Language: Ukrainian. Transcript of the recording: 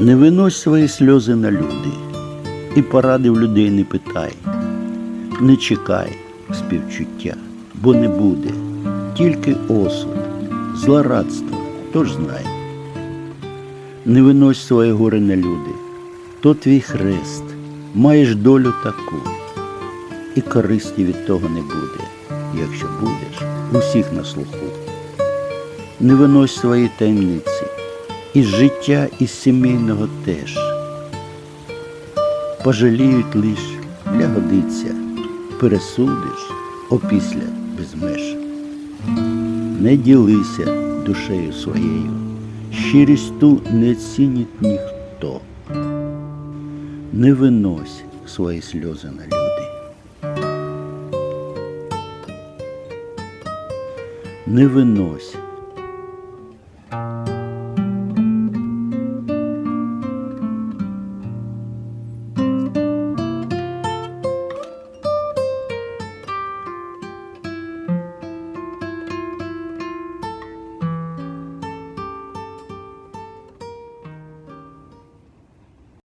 Не винось свої сльози на люди, і поради в людей не питай. Не чекай співчуття, бо не буде, тільки осуд, злорадство, тож знай. Не винось своє горе на люди, то твій хрест, маєш долю таку, і користі від того не буде, якщо будеш усіх на слуху. Не винось свої таємниці, із життя, із сімейного теж. Пожаліють лиш для годиться, пересудиш опісля без меж. Не ділися душею своєю, щирість ту не цінить ніхто. Не винось свої сльози на люди. Не винось